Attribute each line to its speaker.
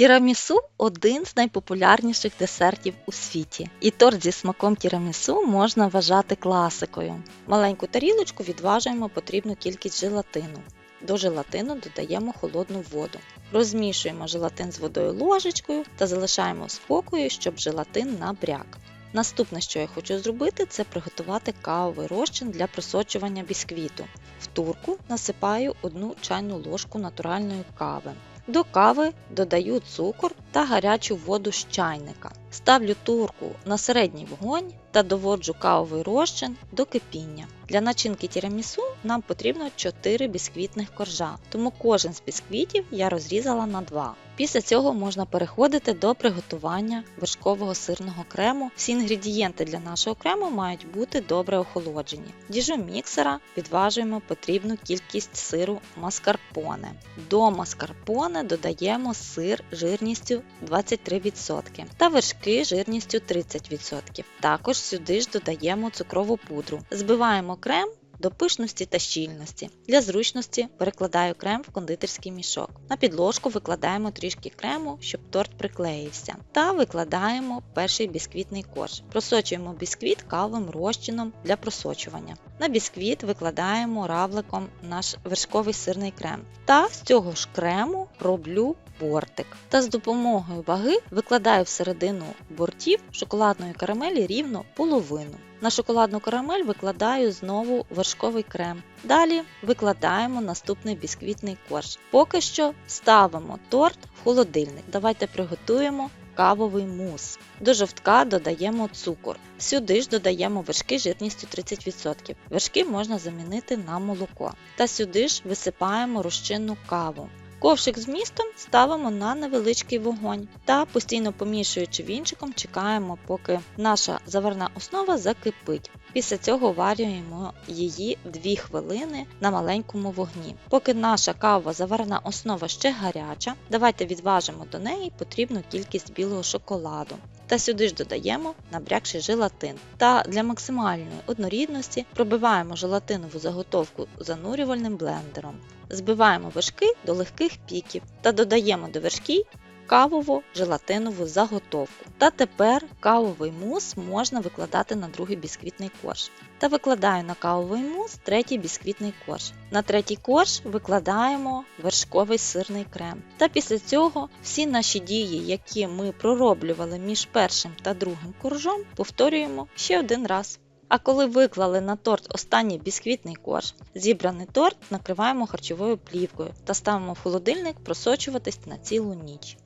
Speaker 1: Тірамісу один з найпопулярніших десертів у світі. І торт зі смаком тірамісу можна вважати класикою. Маленьку тарілочку відважуємо потрібну кількість желатину. До желатину додаємо холодну воду. Розмішуємо желатин з водою ложечкою та залишаємо спокою, щоб желатин набряк. Наступне, що я хочу зробити, це приготувати кавовий розчин для просочування бісквіту. В турку насипаю одну чайну ложку натуральної кави. До кави додаю цукор та гарячу воду з чайника. Ставлю турку на середній вогонь та доводжу кавовий розчин до кипіння. Для начинки тірамісу нам потрібно 4 бісквітних коржа, тому кожен з бісквітів я розрізала на 2. Після цього можна переходити до приготування вершкового сирного крему. Всі інгредієнти для нашого крему мають бути добре охолоджені. Діжу міксера відважуємо потрібну кількість сиру маскарпоне. До маскарпоне додаємо сир жирністю 23% та вершки жирністю 30%. Також сюди ж додаємо цукрову пудру. Збиваємо крем до пишності та щільності. Для зручності перекладаю крем в кондитерський мішок. На підложку викладаємо трішки крему, щоб торт приклеївся. Та викладаємо перший бісквітний корж. Просочуємо бісквіт кавовим розчином для просочування. На бісквіт викладаємо равликом наш вершковий сирний крем. Та з цього ж крему роблю бортик. Та з допомогою ваги викладаю всередину бортів шоколадної карамелі рівно половину. На шоколадну карамель викладаю знову вершковий крем. Далі викладаємо наступний бісквітний корж. Поки що ставимо торт в холодильник. Давайте приготуємо кавовий мус. До жовтка додаємо цукор. Сюди ж додаємо вершки жирністю 30%. Вершки можна замінити на молоко. Та сюди ж висипаємо розчинну каву. Ковшик з містом ставимо на невеличкий вогонь та постійно помішуючи вінчиком, чекаємо, поки наша заварна основа закипить. Після цього варюємо її 2 хвилини на маленькому вогні. Поки наша кава заварна основа ще гаряча, давайте відважимо до неї потрібну кількість білого шоколаду. Та сюди ж додаємо набрякший желатин. Та для максимальної однорідності пробиваємо желатинову заготовку занурювальним блендером. Збиваємо вершки до легких піків та додаємо до вершків кавову желатинову заготовку. Та тепер кавовий мус можна викладати на другий бісквітний корж. Та викладаю на кавовий мус третій бісквітний корж. На третій корж викладаємо вершковий сирний крем. Та після цього всі наші дії, які ми пророблювали між першим та другим коржом, повторюємо ще один раз. А коли виклали на торт останній бісквітний корж, зібраний торт накриваємо харчовою плівкою та ставимо в холодильник просочуватись на цілу ніч.